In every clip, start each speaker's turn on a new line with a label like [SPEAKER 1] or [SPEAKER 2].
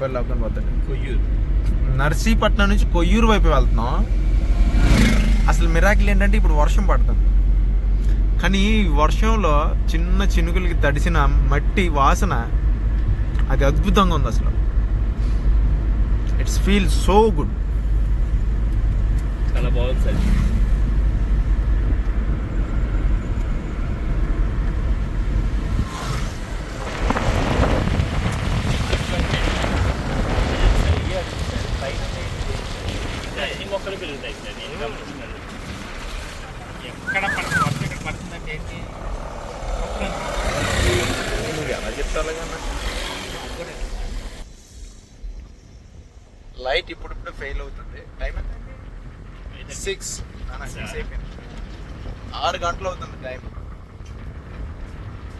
[SPEAKER 1] రూపాయలు లాక్కొని పోతాడు
[SPEAKER 2] కొయ్యూరు.
[SPEAKER 1] నర్సీపట్నం నుంచి కొయ్యూరు వైపు వెళ్తున్నాం. అసలు మిరాకిల్ ఏంటంటే ఇప్పుడు వర్షం పడుతుంది. కానీ ఈ వర్షంలో చిన్న చినుకులకి తడిసిన మట్టి వాసన అది అద్భుతంగా ఉంది అసలు. ఇట్స్ ఫీల్ సో గుడ్
[SPEAKER 2] చాలా బాగుంది సార్. మొక్కలు పెరుగుతాయి సార్ నేను గమనిస్తున్నాను
[SPEAKER 3] ఎక్కడ పడుతుంది వర్షం ఇక్కడ పడుతుందంటే ఏంటి
[SPEAKER 1] ఎలా చెప్తాను లైట్ ఇప్పుడు ఇప్పుడు ఫెయిల్ అవుతుంది టైం సిక్స్ సిక్స్ అయిపోయింది. ఆరు గంటలు అవుతుంది టైం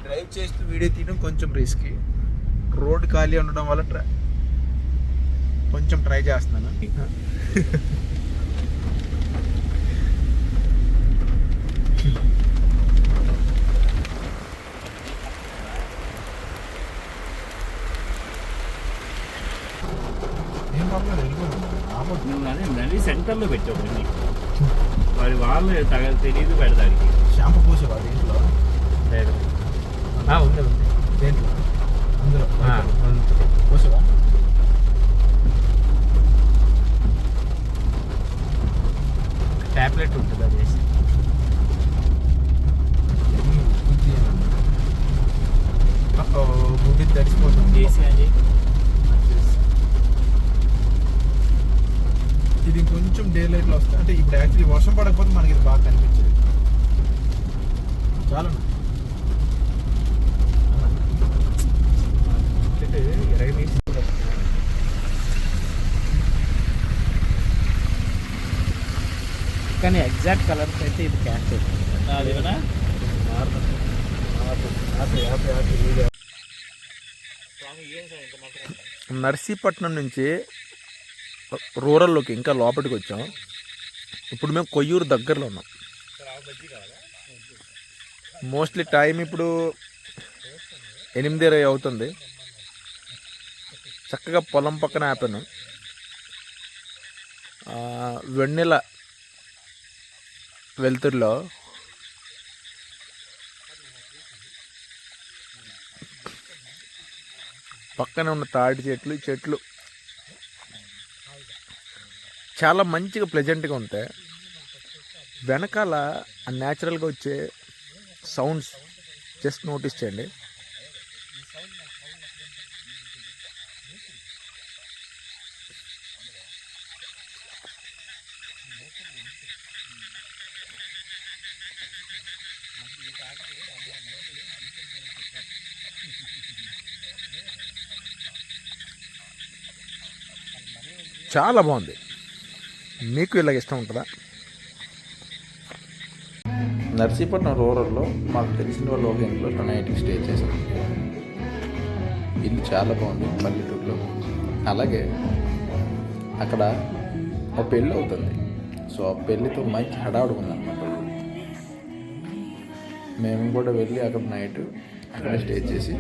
[SPEAKER 1] డ్రైవ్ చేస్తూ వీడియో తీయడం కొంచెం రిస్క్ రోడ్ ఖాళీ ఉండడం వల్ల ట్రై కొంచెం ట్రై చేస్తున్నాను.
[SPEAKER 2] నువ్వు అదే సెంటర్లో పెట్టావు బండి వాడి వాళ్ళు తగ తెలియదు పెడతానికి.
[SPEAKER 1] షాంపూ పూసేవాడు ఇంట్లో
[SPEAKER 2] లేదు. ఉంది ఉంది.
[SPEAKER 1] దేంట్లో? అందులో. పూసేవా?
[SPEAKER 2] టాబ్లెట్ ఉంటుంది అది వేసి.
[SPEAKER 1] గుడ్డి తడిసిపోతుంది.
[SPEAKER 2] చేసి అని
[SPEAKER 1] ఇది కొంచెం డే లైట్లో వస్తుంది. అంటే ఇప్పుడు యాక్చువల్లీ వర్షం పడకపోతే మనకి ఇది బాగా కనిపించేది. చాలా. ఇరవై
[SPEAKER 3] కానీ ఎగ్జాక్ట్ కలర్స్ అయితే ఇది క్యాచ్ అవుతుంది
[SPEAKER 1] నర్సీపట్నం నుంచి రూరల్లోకి ఇంకా లోపలికి వచ్చాం. ఇప్పుడు మేము కొయ్యూరు దగ్గరలో ఉన్నాం. మోస్ట్లీ టైం ఇప్పుడు ఎనిమిది ఇరవై అవుతుంది. చక్కగా పొలం పక్కన ఆపాను. వెన్నెల వెలుతురులో పక్కన ఉన్న తాటి చెట్లు చెట్లు చాలా మంచిగా ప్లెజెంట్గా ఉంటాయి. వెనకాల న్యాచురల్గా వచ్చే సౌండ్స్ జస్ట్ నోటీస్ చేయండి. చాలా బాగుంది. మీకు ఇలాగ ఇష్టం ఉంటుందా? నర్సీపట్నం రూరల్లో మాకు తెలిసిన వాళ్ళు ఒక ఇంట్లో నైట్కి స్టే చేశాం ఇల్లు చాలా బాగుంది పల్లెటూరులో. అలాగే అక్కడ ఒక పెళ్ళి అవుతుంది. సో ఆ పెళ్ళితో మంచి హడావుడి ఉందన్నమాట మేము కూడా వెళ్ళి అక్కడ నైట్ అక్కడ స్టే చేసి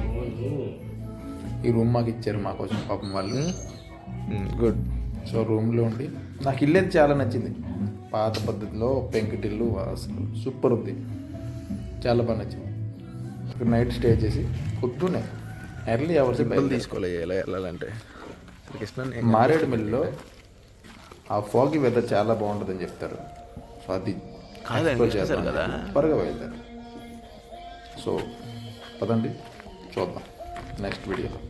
[SPEAKER 1] ఈ రూమ్ మాకు ఇచ్చారు మా కోసం పాపం వాళ్ళు. గుడ్. సో రూమ్లో ఉండి నాకు ఇల్లు అయితే చాలా నచ్చింది. పాత పద్ధతిలో పెంకుటిల్లు అసలు సూపర్ ఉంది. చాలా బాగా నచ్చింది. ఇక్కడ నైట్ స్టే చేసి పొద్దునే ఎర్లీ అవర్స్
[SPEAKER 4] తీసుకోలే ఎలా వెళ్ళాలంటే.
[SPEAKER 1] మారేడుమిల్లిలో ఆ ఫాగి వెదర్ చాలా బాగుంటుందని చెప్తారు. సో అది. త్వరగా వెళ్తారు సో పదండి చూద్దాం. నెక్స్ట్ వీడియోలో